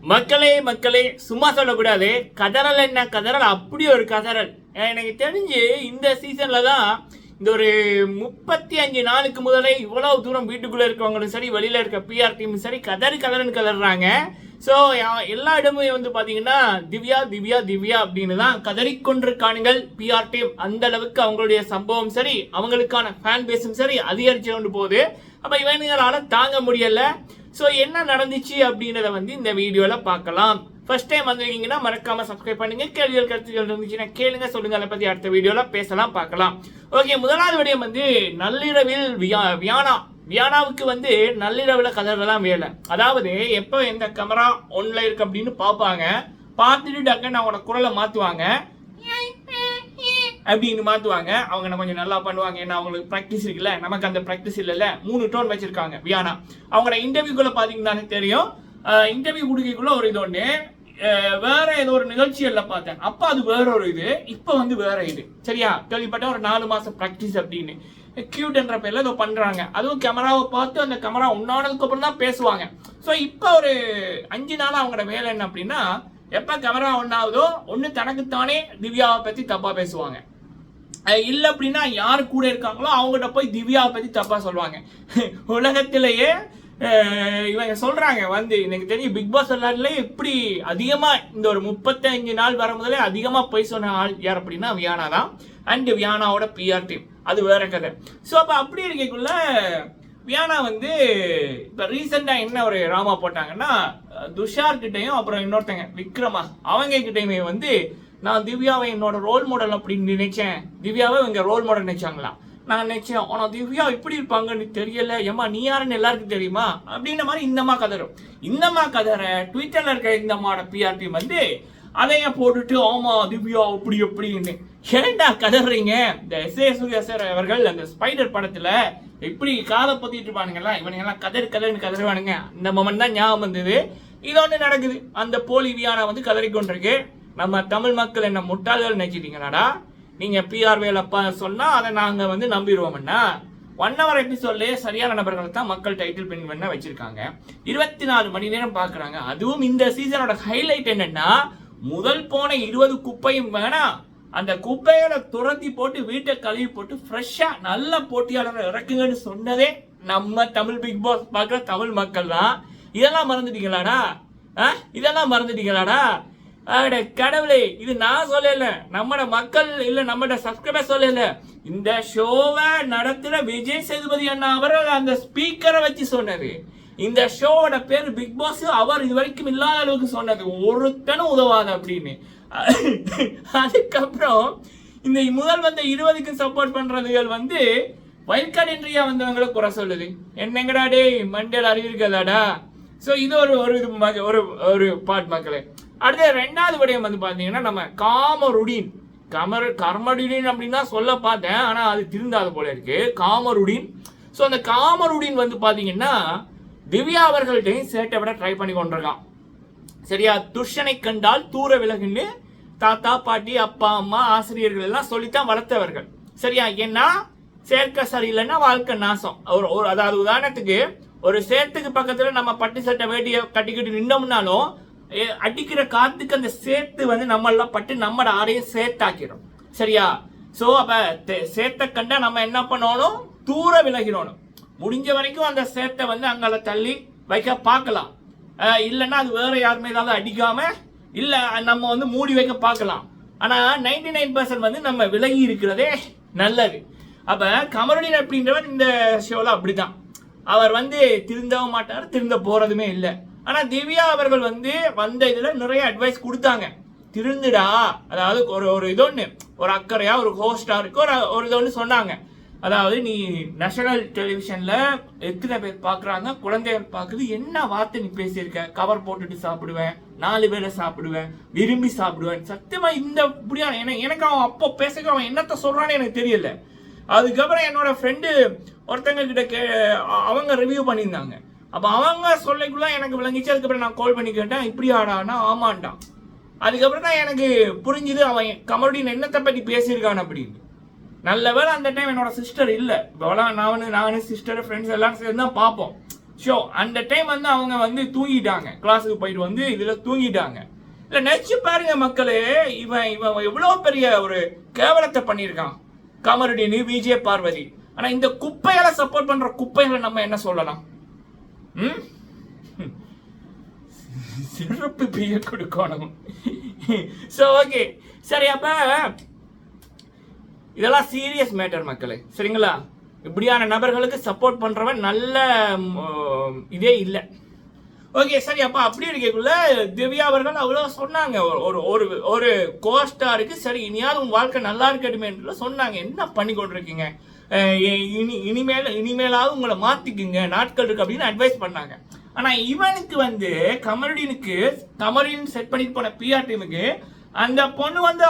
மக்களே மக்களே சும்மா சொல்லக்கூடாது. கதறல் என்ன? கதறல் அப்படி ஒரு கதறல். எனக்கு தெரிஞ்சு இந்த சீசன்ல தான் இந்த ஒரு முப்பத்தி அஞ்சு நாளுக்கு முதலே இவ்வளவு தூரம் வீட்டுக்குள்ள இருக்கவங்களும் சரி வெளியில இருக்க பிஆர் டீமும் சரி கதறி கதறன்னு கதறாங்க. ஸோ எல்லா இடமும் வந்து பார்த்தீங்கன்னா திவ்யா திவ்யா திவ்யா அப்படின்னு தான் கதறிக்கொண்டிருக்கானுங்கள் பிஆர் டீம் அந்த அளவுக்கு அவங்களுடைய சம்பவம் சரி அவங்களுக்கான ஃபேன் பேஸும் சரி அதிகரிச்சு கொண்டு போகுது. அப்போ இவனுங்களால தாங்க முடியல. ஸோ என்ன நடந்துச்சு அப்படின்றத வந்து இந்த வீடியோவில் பார்க்கலாம். ஃபர்ஸ்ட் டைம் வந்திருக்கீங்கன்னா மறக்காம சப்ஸ்கிரைப் பண்ணுங்க. கேள்விகள் கருத்துக்கள் இருந்துச்சுன்னா கேளுங்க. சொல்லுங்க அதை பற்றி அடுத்த வீடியோவில் பேசலாம் பார்க்கலாம். ஓகே முதலாவது விடயம் வந்து நள்ளிரவில் வியா வியானா. வியானாவுக்கு வந்து நள்ளிரவில் கதறலாம் வேலை. அதாவது எப்போ எந்த கேமரா ஒன்ல இருக்கு அப்படின்னு பார்ப்பாங்க. பார்த்துட்டு டக்குன்னு அவங்களோட குரலை மாற்றுவாங்க அப்படின்னு மாற்றுவாங்க அவங்க கொஞ்சம் நல்லா பண்ணுவாங்க ஏன்னா அவங்களுக்கு ப்ராக்டிஸ் இருக்குல்ல நமக்கு அந்த ப்ராக்டிஸ் இல்லைல்ல மூணு டோன் வச்சிருக்காங்க வியானா அவங்களோட இன்டர்வியூக்குள்ள பார்த்தீங்கன்னாலே தெரியும். இன்டர்வியூ கொடுக்கக்குள்ள ஒரு இது ஒன்று வேற ஏதோ ஒரு நிகழ்ச்சிகள்ல பார்த்தேன். அப்ப அது வேற ஒரு இது இப்ப வந்து வேற இது. சரியா? கேள்விப்பட்ட ஒரு நாலு மாசம் ப்ராக்டிஸ் அப்படின்னு. கியூட்ன்ற பேர்ல ஏதோ பண்றாங்க. அதுவும் கேமராவை பார்த்து அந்த கேமரா உண்டானதுக்கு அப்புறம் தான் பேசுவாங்க. ஸோ இப்போ ஒரு அஞ்சு நாள் அவங்களோட வேலை என்ன அப்படின்னா எப்ப கேமரா ஒன்றாவதோ ஒன்று தனக்குத்தானே திவ்யாவை பத்தி தப்பா பேசுவாங்க. இல்லை அப்படின்னா யார் கூட இருக்காங்களோ அவங்ககிட்ட போய் திவ்யாவை பத்தி தப்பாக சொல்லுவாங்க. உலகத்திலேயே இவங்க சொல்கிறாங்க வந்து எனக்கு தெரியும் பிக் பாஸ் விளையாட்டுல எப்படி அதிகமாக இந்த ஒரு முப்பத்தஞ்சு நாள் வர முதலே அதிகமாக போய் சொன்ன ஆள் யார் அப்படின்னா வியானா தான். அண்ட் வியானாவோட பிஆர் டீம் அது வேற கதை. ஸோ அப்போ அப்படி இருக்கக்குள்ள வியானா வந்து இப்போ ரீசெண்டாக என்ன ஒரு ராமா போட்டாங்கன்னா அஹ் துஷார் அப்புறம் இன்னொருத்தங்க விக்ரமா அவங்க கிட்டையுமே வந்து நான் திவ்யாவை என்னோட ரோல் மாடல் அப்படின்னு நினைச்சேன். திவ்யாவை இவங்க ரோல் மாடல் நினைச்சாங்களா நான் நினைச்சேன் ஆனால் திவ்யா இப்படி இருப்பாங்கன்னு தெரியல. ஏமா நீ யாருன்னு எல்லாருக்கும் தெரியுமா? அப்படின்ற மாதிரி இந்தமா கதறும் இந்தமா கதற ட்விட்டர்ல இருக்க இந்தமாட பிஆர்பி வந்து அதைய போட்டுட்டு ஆமா திவ்யா அப்படி எப்படின்னு ஏண்டா கதறீங்க? இந்த எஸ் ஏ சூர்யா சார் அவர்கள் அந்த ஸ்பைடர் படத்துல இப்படி காதை பத்திட்டு இருப்பானுங்களா இவனுங்க எல்லாம் கதறு கதறுன்னு கதறுவானுங்க. இந்த மொமெண்ட் தான் ஞாபகம் வந்தது. இது ஒன்று நடக்குது. அந்த போலி வியானா வந்து கதறிக்கொண்டிருக்கு. நம்ம தமிழ் மக்கள் என்ன முட்டாள்கள் நினைச்சிட்டீங்களாடா? நீங்க பிஆர் வேலப்பா சொன்னா அதை நாங்க வந்து நம்பிடுவோம்னா ஒன் ஹவர் எபிசோட்லயே சரியான நபர்களை தான் மக்கள் டைட்டில் பின் பண்ண வச்சிருக்காங்க. இருபத்தி நாலு மணி நேரம் பாக்குறாங்க அதுவும் இந்த சீசனோட ஹைலைட் என்னன்னா முதல் போன இருபது குப்பையும் வேணாம் அந்த குப்பைகளை துரத்தி போட்டு வீட்டை கழுவி போட்டு ஃப்ரெஷ்ஷா நல்ல போட்டியாளரை இறக்குங்கன்னு சொன்னதே நம்ம தமிழ் பிக் பாஸ் பார்க்குற தமிழ் மக்கள் தான் இதெல்லாம் மறந்துட்டீங்களாடா? ஆ? இதெல்லாம் மறந்துட்டீங்களாடா? அட கடவுளே இது நான் சொல்லல. நம்மட மக்கள் இல்ல நம்மட சப்ஸ்கிரைபர் சொல்லல. இந்த ஷோவை நடத்துற விஜய் சேதுபதி அண்ணா அவர்கள் அந்த ஸ்பீக்கரை வச்சு சொன்னது. இந்த ஷோவோட பேர் பிக் பாஸ் அவர் இது வரைக்கும் இல்லாத அளவுக்கு சொன்னது. ஒருத்தனும் உதவாது அப்படின்னு. அதுக்கப்புறம் இந்த முதல் வந்த இருபதுக்கு சப்போர்ட் பண்றதுகள் வந்து வயல்காடு இன்றியா வந்தவங்களை வந்தவங்கள குறை சொல்லுது. என்னங்கடா டேய் மண்டல் அறிவிருக்கலாடா ஸோ இது ஒரு ஒரு இது ஒரு ஒரு பாட் மக்களே. அடுத்து ரெண்டாவது விடயம் வந்து பார்த்தீங்கன்னா நம்ம காமருடின். கமர் கர்மருடின் அப்படின்னு தான் சொல்ல பார்த்தேன் ஆனால் அது திருந்தாத போல இருக்கு. காமருடின். ஸோ அந்த காமருடின் வந்து பார்த்தீங்கன்னா திவ்யா அவர்கள்ட்டையும் சேட்டை விட ட்ரை பண்ணி கொண்டிருக்கான். சரியா? துஷனை கண்டால் தூர விலகுன்னு தாத்தா பாட்டி அப்பா அம்மா ஆசிரியர்கள் எல்லாம் சொல்லித்தான் வளர்த்தவர்கள். சரியா? ஏன்னா சேர்க்கை சரியில்லைன்னா வாழ்க்கை நாசம். ஒரு ஒரு அதாவது உதாரணத்துக்கு ஒரு சேத்துக்கு பக்கத்தில் நம்ம பட்டு சட்டை வேட்டியை கட்டிக்கிட்டு நின்னோம்னாலும் அடிக்கிற காத்துக்கு அந்த சேத்து வந்து நம்மளாம் பட்டு நம்மளோட ஆடையை சேத்தாக்கிடும். சரியா? ஸோ அப்போ தே- சேத்தை கண்டா நம்ம என்ன பண்ணணும்? தூர விலகிடணும். முடிஞ்ச வரைக்கும் அந்த சேத்தை வந்து அங்கே தள்ளி வைக்க பார்க்கலாம். இல்லைன்னா அது வேற யாருமே ஏதாவது அடிக்காமல் இல்லை நம்ம வந்து மூடி வைக்க பார்க்கலாம். ஆனால் நைன்டி நைன் பர்சன்ட் வந்து நம்ம விலகி இருக்கிறதே நல்லது. அப்போ கமருடின் அப்படின்றவர் இந்த ஷோவில் அப்படிதான் அவர் வந்து திருந்தவும் மாட்டார் திருந்த போகிறதுமே இல்லை. ஆனால் திவ்யா அவர்கள் வந்து வந்த இதில் நிறைய அட்வைஸ் கொடுத்தாங்க. திருந்துடா. அதாவது ஒரு ஒரு இது ஒன்று ஒரு அக்கறையா ஒரு ஹோஸ்டா இருக்கு ஒரு ஒரு இது சொன்னாங்க. அதாவது நீ நேஷனல் டெலிவிஷன்ல எத்தனை பேர் பாக்குறாங்க குழந்தைகள் பார்க்குறது என்ன வார்த்தை நீ பேசியிருக்க? கவர் போட்டுட்டு சாப்பிடுவேன் நாலு பேரை சாப்பிடுவேன் விரும்பி சாப்பிடுவேன். சத்தியமா இந்த இப்படியா எனக்கு எனக்கு அவன் அப்போ பேசுக அவன் என்னத்த சொல்றான்னு எனக்கு தெரியல. அதுக்கப்புறம் என்னோட ஃப்ரெண்டு ஒருத்தங்க கிட்ட கே அவங்க ரிவ்யூ பண்ணியிருந்தாங்க. அப்போ அவங்க சொல்லைக்குள்ள எனக்கு விளங்கிச்சு அதுக்கப்புறம் நான் கால் பண்ணி கேட்டேன் இப்படி ஆடானா ஆமாண்டான் அதுக்கப்புறம் தான் எனக்கு புரிஞ்சுது அவன் கமருடின் என்னத்தை பற்றி பேசியிருக்கான் அப்படின்னு. நல்ல வேலை அந்த டைம் என்னோட சிஸ்டர் இல்லை. இப்போலாம் நான் நானும் சிஸ்டர் ஃப்ரெண்ட்ஸ் எல்லாம் சேர்ந்து தான் பார்ப்போம். ஷோ அந்த டைம் வந்து அவங்க வந்து தூங்கிட்டாங்க. கிளாஸுக்கு போயிட்டு வந்து இதில் தூங்கிட்டாங்க. இல்லை நினச்சி பாருங்க மக்களே இவன் இவன் எவ்வளோ பெரிய ஒரு கேவலத்தை பண்ணியிருக்கான். கமருடீன் விஜய் பார்வதி ஆனால் இந்த குப்பைகளை சப்போர்ட் பண்ணுற குப்பைகளை நம்ம என்ன சொல்லலாம்? சிறப்பு பெயர் கொடுக்கணும் ஸோ ஓகே சரி அப்போ இதெல்லாம் சீரியஸ் மேட்டர் மக்களே சரிங்களா இப்படியான நபர்களுக்கு சப்போர்ட் பண்ணுறவன் நல்ல இதே இல்லை ஓகே சரி அப்போ அப்படி இருக்கக்குள்ள திவ்யா அவர்கள் அவ்வளோ சொன்னாங்க ஒரு- ஒரு ஒரு ஒரு கோஸ்டாருக்கு சரி இனியாவது உன் வாழ்க்கை நல்லா இருக்கட்டுமே சொன்னாங்க என்ன பண்ணி கொண்டிருக்கீங்க இனி இனிமேல் இனிமேலாவது உங்களை மாற்றிக்குங்க நாட்கள் இருக்கு அப்படின்னு அட்வைஸ் பண்ணாங்க. ஆனால் இவனுக்கு வந்து கமருடீனுக்கு கமருடீன் செட் பண்ணிட்டு போன பிஆர் டீமுக்கு அந்த பொண்ணு வந்து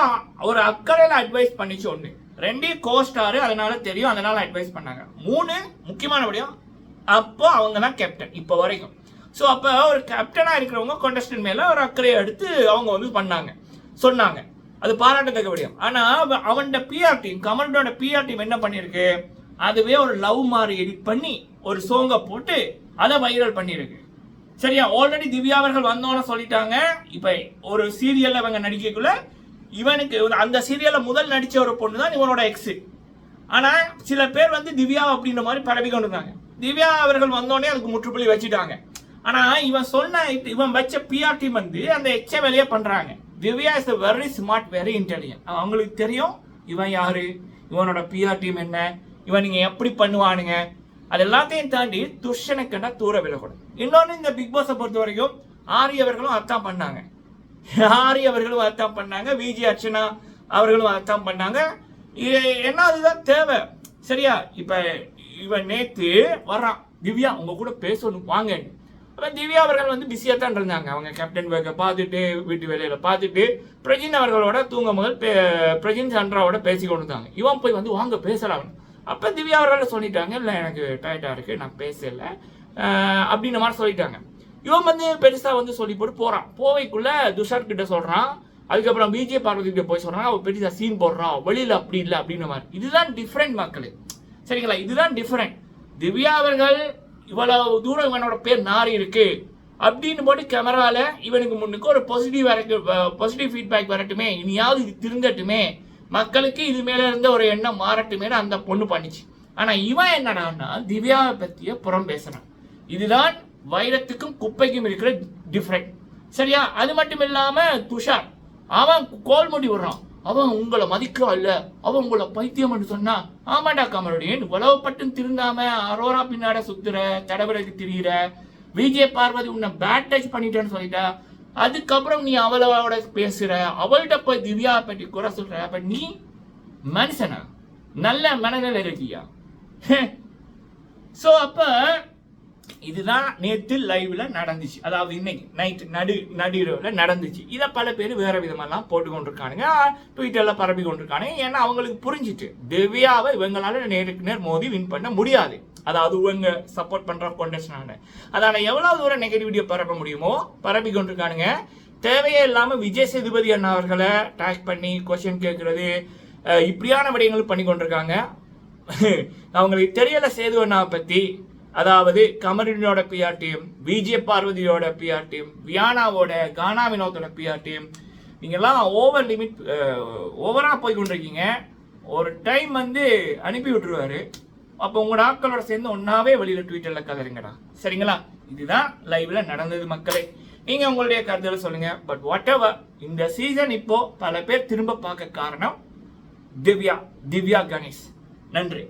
ஒரு அக்கறையில் அட்வைஸ் பண்ணிச்சு ஒன்று ரெண்டே கோஸ்டாரு அதனால தெரியும் அதனால அட்வைஸ் பண்ணாங்க. மூணு முக்கியமான விடயம் அப்போ அவங்க தான் கேப்டன் இப்போ வரைக்கும். ஸோ அப்போ ஒரு கேப்டனாக இருக்கிறவங்க கொண்டஸ்டன் மேலே ஒரு அக்கறையை எடுத்து அவங்க வந்து பண்ணாங்க. சொன்னாங்க. அது பாராட்டத்தக்க விடயம். ஆனால் அவனோட பிஆர் டீம் கமலோட பிஆர் டீம் என்ன பண்ணியிருக்கு? அதுவே ஒரு லவ் மாதிரி எடிட் பண்ணி ஒரு சோங்கை போட்டு அதை வைரல் பண்ணியிருக்கு. சரியா? ஆல்ரெடி திவ்யா அவர்கள் வந்தோன்னு சொல்லிட்டாங்க. இப்போ ஒரு சீரியலில் இவங்க நடிக்கக்குள்ள இவனுக்கு ஒரு- அந்த சீரியலில் முதல் நடித்த ஒரு பொண்ணு தான் இவனோட எக்ஸ் ஆனால் சில பேர் வந்து திவ்யா அப்படின்ற மாதிரி பரவி கொண்டிருந்தாங்க. திவ்யா அவர்கள் வந்தோடனே அதுக்கு முற்றுப்புள்ளி வச்சுட்டாங்க. ஆனால் இவன் சொன்ன இவன் வச்ச பிஆர் டீம் வந்து அந்த எச்ச வேலையை பண்ணுறாங்க Divya is very smart very intelligent அவங்களுக்கு தெரியும் இவன் யாரு இவனோட பிஆர் டீம் என்ன இவன் நீங்க எப்படி பண்ணுவானுங்க. அது எல்லாத்தையும் தாண்டி துஷனுக்குன்னா தூர விலகணும் இன்னொன்று இந்த பிக் பாஸை பொறுத்த வரைக்கும் ஆரி அவர்களும் அதான் பண்ணாங்க. ஆரி அவர்களும் அதான் பண்ணாங்க விஜி அர்ச்சனா அவர்களும் அதான் பண்ணாங்க. என்ன அதுதான் தேவை? சரியா? இப்போ இவன் நேத்து வர்றான். திவ்யா உங்க கூட பேசணும் வாங்க அப்ப திவ்யா அவர்கள் வந்து பிஸியாக தான் இருந்தாங்க. அவங்க கேப்டன் பேக்கை பார்த்துட்டு வீட்டு வேலையில் பார்த்துட்டு பிரஜின் அவர்களோட தூங்க முதல் பே- பிரஜின் சண்ட்ராவோட பேசி கொண்டு இருந்தாங்க இவன் போய் வந்து வாங்க பேசலாம் அப்போ திவ்யா அவர்கள் சொல்லிட்டாங்க இல்லை எனக்கு டயர்டாக இருக்குது நான் பேசலை. அப்படின்ற மாதிரி சொல்லிட்டாங்க. இவன் வந்து பெருசாக வந்து சொல்லி போட்டு போகிறான் போவைக்குள்ளே துஷார் கிட்ட சொல்கிறான் அதுக்கப்புறம் விஜய் பார்வதி கிட்ட போய் சொல்கிறாங்க அவள் பெருசாக சீன் போடுறான் வெளியில் அப்படி இல்லை அப்படின்ற மாதிரி. இதுதான் டிஃப்ரெண்ட் மக்கள். சரிங்களா? இதுதான் டிஃப்ரெண்ட் திவ்யா அவர்கள் இவ்வளவு தூரம் இவனோட பேர் நாரி இருக்கு. அப்படின்னு போட்டு கேமரால இவனுக்கு முன்னுக்கு ஒரு பாசிட்டிவ் பாசிட்டிவ் ஃபீட்பேக் வரட்டுமே இனியாவது இது திருந்தட்டுமே மக்களுக்கு இது மேல இருந்த ஒரு எண்ணம் மாறட்டுமேன்னு அந்த பொண்ணு பண்ணிச்சு. ஆனா இவன் என்னடான்னா திவ்யாவை பத்திய புறம் பேசுறான். இதுதான் வைரத்துக்கும் குப்பைக்கும் இருக்கிற டிஃப்ரெண்ட் சரியா? அது மட்டும் இல்லாம துஷார் அவன் கோல் முடி விடுறான். அவன் உங்களை மதிக்கிறான் அவன் உங்களை பைத்தியம் சொன்னா ஆமாடா ஆமாண்டா உழவு பட்டும் திருந்தாம அரோரா பின்னாட சுத்துற தடவிறகு திரியிற. விஜய் பார்வதி உன்னை பேட் டச் பண்ணிட்டேன்னு சொல்லிட்டா அதுக்கப்புறம் நீ அவளோட பேசுற அவள்கிட்ட போய் திவ்யா பற்றி குறை சொல்ற. அப்ப நீ மனுஷனா? நல்ல மனநிலை இருக்கியா? ஸோ அப்போ இதுதான் நேற்று லைவ்ல நடந்துச்சு. அதாவது இன்னைக்கு நைட் நடு நடுவில் நடந்துச்சு. இதை பல பேர் வேற விதமெல்லாம் போட்டு கொண்டிருக்கானுங்க ட்விட்டரில் பரப்பி கொண்டிருக்கானுங்க. ஏன்னா அவங்களுக்கு புரிஞ்சிட்டு திவ்யாவை இவங்களால நேருக்கு நேர் மோதி வின் பண்ண முடியாது. அதாவது இவங்க சப்போர்ட் பண்ற கொண்டஸ்டான அதனால எவ்வளவு தூரம் நெகட்டிவிட்டியை பரப்ப முடியுமோ பரப்பி கொண்டிருக்கானுங்க. தேவையே இல்லாமல் விஜய் சேதுபதி அண்ணா அவர்களை டேக் பண்ணி கொஸ்டின் கேட்கறது இப்படியான விடயங்கள் பண்ணி கொண்டிருக்காங்க அவங்களுக்கு தெரியல சேது அண்ணாவை பத்தி. அதாவது கமரினோட பிஆர் டீம் பார்வதியோட பிஆர் டீம் வியானாவோட கானா வினோத்தோட பிஆர் டீம் ஓவர் லிமிட் ஓவராக போய் கொண்டிருக்கீங்க. ஒரு டைம் வந்து அனுப்பி விட்டுருவாரு. அப்போ உங்களோட ஆட்களோட சேர்ந்து ஒன்றாவே வெளியில் ட்விட்டரில் கதறிங்கடா. சரிங்களா? இதுதான் லைவில் நடந்தது மக்களே. நீங்கள் உங்களுடைய கருத்துக்களை சொல்லுங்கள் பட் வாட் எவர் இந்த சீசன் இப்போது பல பேர் திரும்ப பார்க்க காரணம் திவ்யா திவ்யா கணேஷ். நன்றி.